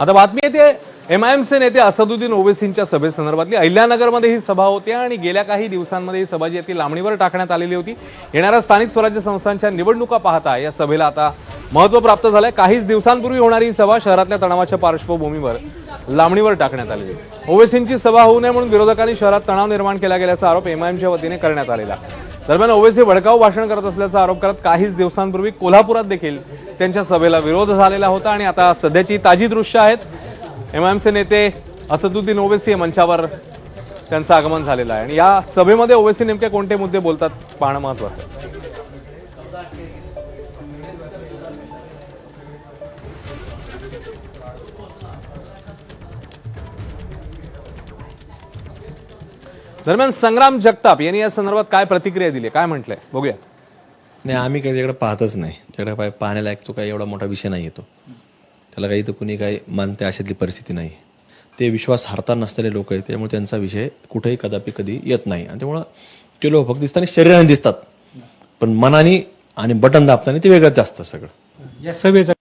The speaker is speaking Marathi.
आता बातमी येते एमआयएमचे नेते असदुद्दीन ओवेसींच्या सभेसंदर्भातली. अहिल्यानगरमध्ये ही सभा होती आणि गेल्या काही दिवसांमध्ये ही सभा जी आहे ती लांबणीवर टाकण्यात आलेली होती. येणाऱ्या स्थानिक स्वराज्य संस्थांच्या निवडणुका पाहता या सभेला आता महत्त्व प्राप्त झालंय. काहीच दिवसांपूर्वी होणारी ही सभा शहरातल्या तणावाच्या पार्श्वभूमीवर लांबणीवर टाकण्यात आलेली आहे. ओवेसींची सभा होऊ नये म्हणून विरोधकांनी शहरात तणाव निर्माण केला गेल्याचा आरोप एमआयएमच्या वतीने करण्यात आलेला. दरम्यान ओवेसी भडकाऊ भाषण करत असल्याचा आरोप करत काहीच दिवसांपूर्वी कोल्हापुरात देखील त्यांच्या सभेला विरोध झालेला होता आणि आता सध्याची ताजी दृश्य आहेत. एमआयएमचे नेते असदुद्दीन ओवेसी मंचावर त्यांचं आगमन झालेलं आहे. आणि या सभेमध्ये ओवेसी नेमके कोणते मुद्दे बोलतात पाहणं महत्वाचं आहे. दरम्यान संग्राम जगताप यांनी या संदर्भात काय प्रतिक्रिया दिली? काय म्हटलंय? बघूया नाही आम्ही काही त्याकडे पाहतच नाही. त्याकडे पाय पाहण्यालायक तो काही एवढा मोठा विषय नाही येतो त्याला काही तर कुणी काही मानते अशातली परिस्थिती नाही. ते विश्वास हारता नसलेले लोक आहेत त्यामुळे त्यांचा विषय कुठेही कदापि कधी येत नाही. आणि त्यामुळं ते लोक फक्त दिसताना शरीराने दिसतात. पण मनाने आणि बटन दाबताना ते वेगळंच असतं सगळं. या सभेचा